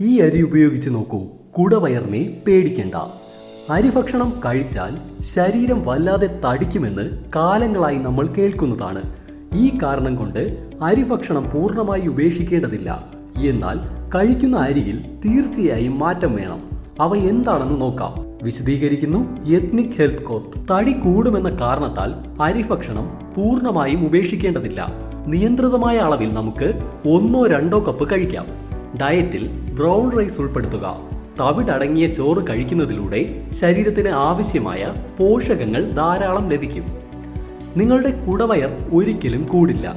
ഈ അരി ഉപയോഗിച്ച് നോക്കൂ. കുടവയറിനെ പേടിക്കണ്ട. അരിഭക്ഷണം കഴിച്ചാൽ ശരീരം വല്ലാതെ തടിക്കുമെന്ന് കാലങ്ങളായി നമ്മൾ കേൾക്കുന്നതാണ്. ഈ കാരണം കൊണ്ട് അരിഭക്ഷണം പൂർണമായി ഉപേക്ഷിക്കേണ്ടതില്ല. എന്നാൽ കഴിക്കുന്ന അരിയിൽ തീർച്ചയായും മാറ്റം വേണം. അവ എന്താണെന്ന് നോക്കാം. വിശദീകരിക്കുന്നു. എത്നിക് ഹെൽത്ത് കോർട്ട് തടി കൂടുമെന്ന കാരണത്താൽ അരിഭക്ഷണം പൂർണമായും ഉപേക്ഷിക്കേണ്ടതില്ല. നിയന്ത്രിതമായ അളവിൽ നമുക്ക് ഒന്നോ രണ്ടോ കപ്പ് കഴിക്കാം. ഡയറ്റിൽ ബ്രൗൺ റൈസ് ഉൾപ്പെടുത്തുക. തവിടടങ്ങിയ ചോറ് കഴിക്കുന്നതിലൂടെ ശരീരത്തിന് ആവശ്യമായ പോഷകങ്ങൾ ധാരാളം ലഭിക്കും. നിങ്ങളുടെ കുടവയർ ഒരിക്കലും കൂടില്ല.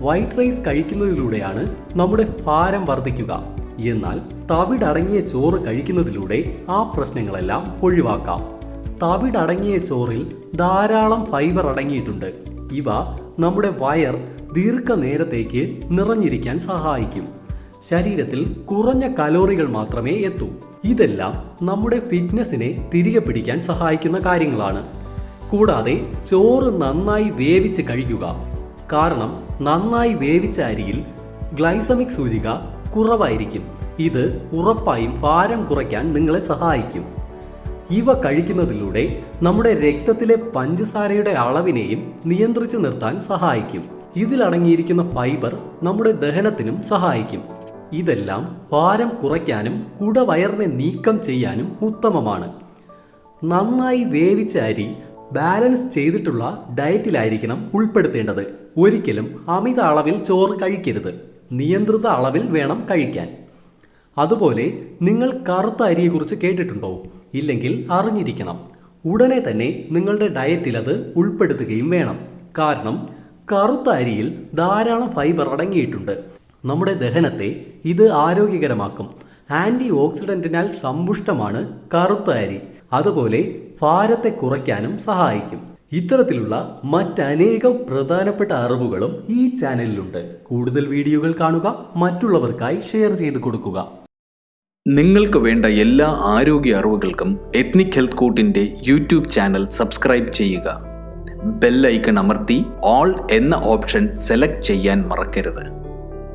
വൈറ്റ് റൈസ് കഴിക്കുന്നതിലൂടെയാണ് നമ്മുടെ ഭാരം വർദ്ധിക്കുക. എന്നാൽ തവിടടങ്ങിയ ചോറ് കഴിക്കുന്നതിലൂടെ ആ പ്രശ്നങ്ങളെല്ലാം ഒഴിവാക്കാം. തവിടടങ്ങിയ ചോറിൽ ധാരാളം ഫൈബർ അടങ്ങിയിട്ടുണ്ട്. ഇവ നമ്മുടെ വയർ ദീർഘനേരത്തേക്ക് നിറഞ്ഞിരിക്കാൻ സഹായിക്കും. ശരീരത്തിൽ കുറഞ്ഞ കലോറികൾ മാത്രമേ എത്തൂ. ഇതെല്ലാം നമ്മുടെ ഫിറ്റ്നസിനെ തിരികെ പിടിക്കാൻ സഹായിക്കുന്ന കാര്യങ്ങളാണ്. കൂടാതെ ചോറ് നന്നായി വേവിച്ച് കഴിക്കുക. കാരണം നന്നായി വേവിച്ച അരിയിൽ ഗ്ലൈസമിക് സൂചിക കുറവായിരിക്കും. ഇത് ഉറപ്പായും ഭാരം കുറയ്ക്കാൻ നിങ്ങളെ സഹായിക്കും. ഇവ കഴിക്കുന്നതിലൂടെ നമ്മുടെ രക്തത്തിലെ പഞ്ചസാരയുടെ അളവിനെയും നിയന്ത്രിച്ചു നിർത്താൻ സഹായിക്കും. ഇതിലടങ്ങിയിരിക്കുന്ന ഫൈബർ നമ്മുടെ ദഹനത്തിനും സഹായിക്കും. ഇതെല്ലാം ഭാരം കുറയ്ക്കാനും കുടവയറിനെ നീക്കം ചെയ്യാനും ഉത്തമമാണ്. നന്നായി വേവിച്ച അരി ബാലൻസ് ചെയ്തിട്ടുള്ള ഡയറ്റിലായിരിക്കണം ഉൾപ്പെടുത്തേണ്ടത്. ഒരിക്കലും അമിത അളവിൽ ചോറ് കഴിക്കരുത്. നിയന്ത്രിത അളവിൽ വേണം കഴിക്കാൻ. അതുപോലെ നിങ്ങൾ കറുത്ത അരിയെക്കുറിച്ച് കേട്ടിട്ടുണ്ടോ? ഇല്ലെങ്കിൽ അറിഞ്ഞിരിക്കണം. ഉടനെ തന്നെ നിങ്ങളുടെ ഡയറ്റിൽ അത് ഉൾപ്പെടുത്തുകയും വേണം. കാരണം കറുത്ത അരിയിൽ ധാരാളം ഫൈബർ അടങ്ങിയിട്ടുണ്ട്. നമ്മുടെ ദഹനത്തെ ഇത് ആരോഗ്യകരമാക്കും. ആന്റി ഓക്സിഡന്റിനാൽ സമ്പുഷ്ടമാണ് കറുത്ത അരി. അതുപോലെ ഭാരത്തെ കുറയ്ക്കാനും സഹായിക്കും. ഇത്തരത്തിലുള്ള മറ്റനേകം പ്രധാനപ്പെട്ട അറിവുകളും ഈ ചാനലിലുണ്ട്. കൂടുതൽ വീഡിയോകൾ കാണുക മറ്റുള്ളവർക്കായി ഷെയർ ചെയ്ത് കൊടുക്കുക. നിങ്ങൾക്ക് വേണ്ട എല്ലാ ആരോഗ്യ അറിവുകൾക്കും എത്നിക് ഹെൽത്ത് കോട്ടിന്റെ യൂട്യൂബ് ചാനൽ സബ്സ്ക്രൈബ് ചെയ്യുക. ബെൽ ഐക്കൺ അമർത്തി ഓൾ എന്ന ഓപ്ഷൻ സെലക്ട് ചെയ്യാൻ മറക്കരുത്.